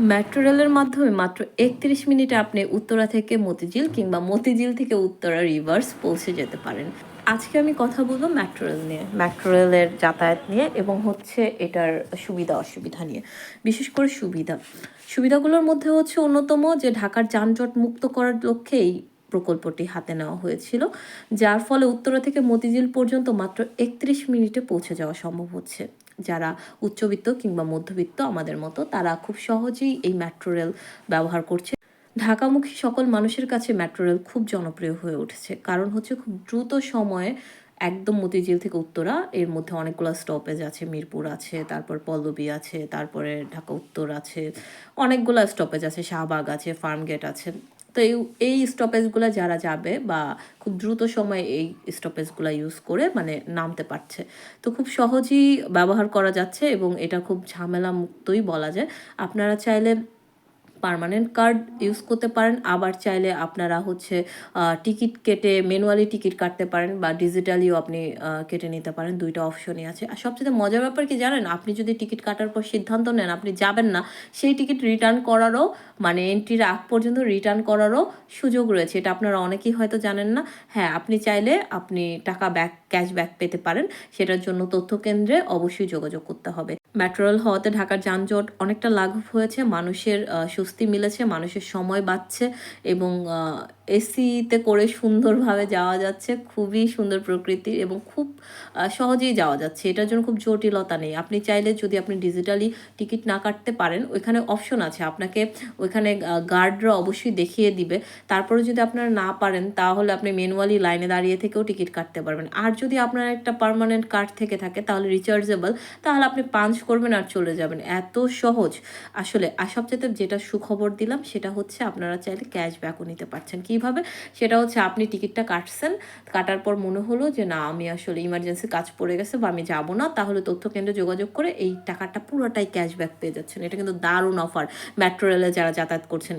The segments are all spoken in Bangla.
মেট্রো রেলের মাধ্যমে মাত্র একত্রিশ মিনিটে আপনি উত্তরা থেকে মতিঝিল কিংবা মতিঝিল থেকে উত্তরা রিভার্স পৌঁছে যেতে পারেন। আজকে আমি কথা বলব মেট্রো রেল নিয়ে, মেট্রো রেলের যাতায়াত নিয়ে এবং হচ্ছে এটার সুবিধা, অসুবিধা নিয়ে। বিশেষ করে সুবিধা। সুবিধাগুলোর মধ্যে হচ্ছে অন্যতম যে ঢাকার যানজট মুক্ত করার লক্ষ্যে এই প্রকল্পটি হাতে নেওয়া হয়েছিল, যার ফলে উত্তরা থেকে মতিঝিল পর্যন্ত মাত্র একত্রিশ মিনিটে পৌঁছে যাওয়া সম্ভব হচ্ছে। যারা উচ্চবিত্ত কিংবা মধ্যবিত্ত আমাদের মতো, তারা খুব সহজেই এই মেট্রো রেল ব্যবহার করছে। ঢাকামুখী সকল মানুষের কাছে মেট্রো রেল খুব জনপ্রিয় হয়ে উঠেছে। কারণ হচ্ছে খুব দ্রুত সময়ে একদম মতিঝিল থেকে উত্তরা, এর মধ্যে অনেকগুলো স্টপেজ আছে। মিরপুর আছে, তারপর পল্লবী আছে, তারপরে ঢাকা উত্তর আছে, অনেকগুলো স্টপেজ আছে। শাহবাগ আছে ফার্মগেট আছে। তো এই এই স্টপেজগুলো যারা যাবে বা খুব দ্রুত সময়ে এই স্টপেজগুলো ইউজ করে মানে নামতে পারছে। তো খুব সহজেই ব্যবহার করা যাচ্ছে এবং এটা খুব ঝামেলা মুক্তই বলা যায়। আপনারা চাইলে পার্মানেন্ট কার্ড ইউজ করতে পারেন। আবার চাইলে আপনারা হচ্ছে টিকিট কেটে ম্যানুয়ালি টিকিট কাটতে পারেন বা ডিজিটালিও আপনি কেটে নিতে পারেন। দুইটা অপশনই আছে। আর সবচেয়ে মজার ব্যাপার কি জানেন? আপনি যদি টিকিট কাটার পর সিদ্ধান্ত নেন আপনি যাবেন না, সেই টিকিট রিটার্ন করারও মানে এন্ট্রির আগ পর্যন্ত রিটার্ন করারও সুযোগ রয়েছে। এটা আপনারা অনেকেই হয়তো জানেন না। হ্যাঁ আপনি চাইলে আপনি টাকা ব্যাক ক্যাশব্যাক পেতে পারেন। সেটার জন্য তথ্য কেন্দ্রে অবশ্যই যোগাযোগ করতে হবে। মেট্রো হওয়াতে ঢাকার যানজট অনেকটা লাঘব হয়েছে মানুষের স্বস্তি মিলেছে মানুষের সময় বাঁচছে এবং এসিতে করে সুন্দরভাবে যাওয়া যাচ্ছে, খুবই সুন্দর প্রকৃতি এবং খুব সহজেই যাওয়া যাচ্ছে। এটার জন্য খুব জটিলতা নেই। আপনি চাইলে যদি আপনি ডিজিটালি টিকিট না কাটতে পারেন, ওইখানে অপশন আছে। আপনাকে ওইখানে গার্ডরা অবশ্যই দেখিয়ে দিবে। তারপরে যদি আপনারা না পারেন, তাহলে আপনি ম্যানুয়ালি লাইনে দাঁড়িয়ে থেকেও টিকিট কাটতে পারবেন। আর যদি আপনার একটা পারমানেন্ট কার্ড থেকে থাকে, তাহলে রিচার্জেবল তাহলে আপনি পাঞ্চ করবেন আর চলে যাবেন। এত সহজ। আসলে, আর সবচেয়ে যেটা সুখবর দিলাম, সেটা হচ্ছে আপনারা চাইলে ক্যাশব্যাকও নিতে পারছেন। কীভাবে? সেটা হচ্ছে আপনি টিকিটটা কাটছেন, কাটার পর মনে হলো যে, না, আমি আসলে ইমার্জেন্সি কাজ পড়ে গেছে বা আমি যাব না। তাহলে তথ্য কেন্দ্রে যোগাযোগ করে এই টাকাটা পুরোটাই ক্যাশব্যাক পেয়ে যাচ্ছেন। এটা কিন্তু দারুণ অফার মেট্রো রেলে যারা যাতায়াত করছেন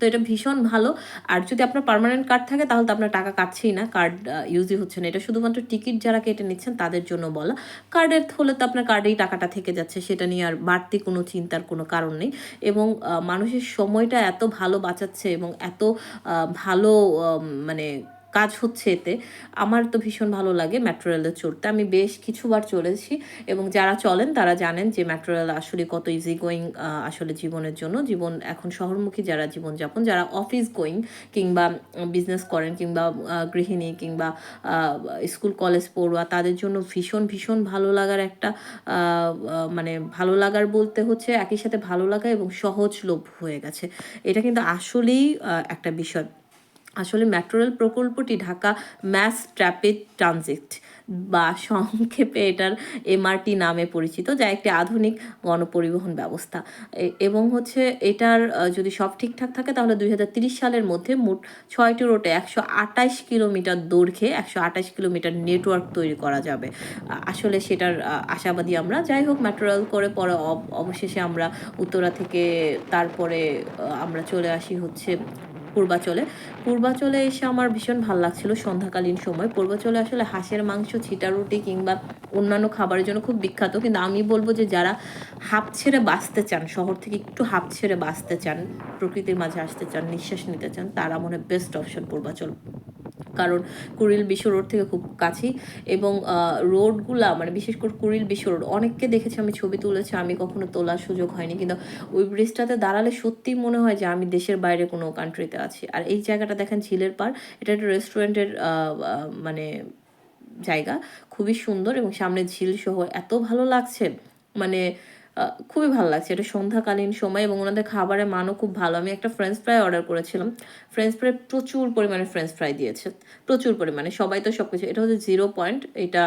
তো এটা ভীষণ ভালো। আর যদি আপনার পারমানেন্ট কার্ড থাকে, তাহলে তো আপনার টাকা কাটছেই না। কার্ড ইউজই হচ্ছে না। এটা শুধুমাত্র টিকিট যারা কেটে নিচ্ছেন, তাদের জন্য বলা। কার্ডের হলে তো আপনার কার্ডেই টাকাটা থেকে যাচ্ছে, সেটা নিয়ে আর বাড়তি কোনো চিন্তার কোনো কারণ নেই। এবং মানুষের সময়টা এত ভালো বাঁচাচ্ছে এবং এত ভালো মানে কাজ হচ্ছে এতে। আমার তো ভীষণ ভালো লাগে মেট্রো রেলে চড়তে। আমি বেশ কিছুবার চলেছি এবং যারা চলেন তারা জানেন যে মেট্রো রেল আসলে কত ইজি গোয়িং আসলে জীবনের জন্য। জীবন এখন শহরমুখী যারা জীবনযাপন, যারা অফিস গোয়িং কিংবা বিজনেস করেন কিংবা গৃহিণী কিংবা স্কুল কলেজ পড়ুয়া, তাদের জন্য ভীষণ ভীষণ ভালো লাগার একটা মানে ভালো লাগার বলতে হচ্ছে একই সাথে ভালো লাগা এবং সহজলভ্য হয়ে গেছে। এটা কিন্তু আসলেই একটা বিষয়। আসলে মেট্রো রেল প্রকল্পটি ঢাকা ম্যাস ট্র্যাপিড ট্রানজিট বা সংক্ষেপে এটার এমআরটি নামে পরিচিত, যা একটি আধুনিক গণপরিবহন ব্যবস্থা। এবং হচ্ছে এটার যদি সব ঠিকঠাক থাকে, তাহলে দুই সালের মধ্যে মোট ছয়টি রোটে একশো আটাইশ কিলোমিটার দৈর্ঘ্যে একশো আটাইশ কিলোমিটার নেটওয়ার্ক তৈরি করা যাবে। আসলে সেটার আশাবাদী আমরা। যাই হোক মেট্রো রেল করে পরে অবশেষে আমরা উত্তরা থেকে তারপরে আমরা চলে আসি হচ্ছে পূর্বাচলে। পূর্বাচলে এসে আমার ভীষণ ভালো লাগছিল সন্ধ্যাকালীন সময়। পূর্বাচলে আসলে হাঁসের মাংস, ছিটা রুটি কিংবা অন্যান্য খাবারের জন্য খুব বিখ্যাত। কিন্তু আমি বলব যে যারা হাফ ছেড়ে বাঁচতে চান, শহর থেকে একটু হাফ ছেড়ে বাঁচতে চান, প্রকৃতির মাঝে আসতে চান, নিঃশ্বাস নিতে চান, তারা মনে বেস্ট অপশন পূর্বাচল। কারণ কুড়িল বিশ্ব রোড থেকে খুব কাছেই এবং রোডগুলা মানে বিশেষ করে কুড়িল বিশ্ব রোড, অনেককে দেখেছি আমি ছবি তুলেছি, আমি কখনো তোলার সুযোগ হয়নি, কিন্তু ওই ব্রিজটাতে দাঁড়ালে সত্যিই মনে হয় যে আমি দেশের বাইরে কোনো কান্ট্রিতে আছি। আর এই জায়গাটা দেখেন ঝিলের পার এটা একটা রেস্টুরেন্টের মানে জায়গা, খুবই সুন্দর এবং সামনে ঝিল সহ এত ভালো লাগছে মানে খুবই ভালো লাগছে। এটা সন্ধ্যাকালীন সময় এবং ওনাদের খাবারের মানও খুব ভালো। আমি একটা ফ্রেঞ্চ ফ্রাই অর্ডার করেছিলাম। ফ্রেঞ্চ ফ্রাই প্রচুর পরিমাণে ফ্রেঞ্চ ফ্রাই দিয়েছে। প্রচুর পরিমাণে। সবাই তো সব কিছু এটা হচ্ছে জিরো পয়েন্ট এটা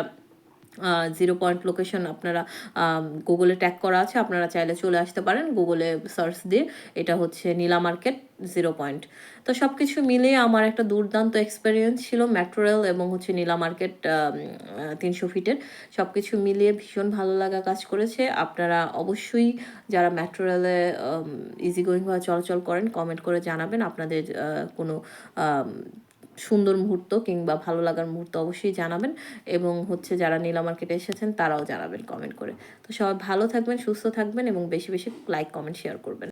জিরো পয়েন্ট লোকেশন আপনারা গুগলে ট্যাগ করা আছে, আপনারা চাইলে চলে আসতে পারেন গুগলে সার্চ দিয়ে, এটা হচ্ছে নীলা মার্কেট জিরো পয়েন্ট তো সব কিছু মিলিয়ে আমার একটা দুর্দান্ত এক্সপিরিয়েন্স ছিল মেট্রো রেল এবং হচ্ছে নীলা মার্কেট তিনশো ফিটের সব কিছু মিলিয়ে ভীষণ ভালো লাগা কাজ করেছে। আপনারা অবশ্যই যারা মেট্রো রেলে ইজি গোয়িংভাবে চলাচল করেন কমেন্ট করে জানাবেন। আপনাদের কোনো সুন্দর মুহূর্ত কিংবা ভালো লাগার মুহূর্ত অবশ্যই জানাবেন এবং হচ্ছে যারা নীলা মার্কেটে এসেছেন তারাও জানাবেন কমেন্ট করে। তো সবাই ভালো থাকবেন, সুস্থ থাকবেন এবং বেশি বেশি লাইক কমেন্ট শেয়ার করবেন।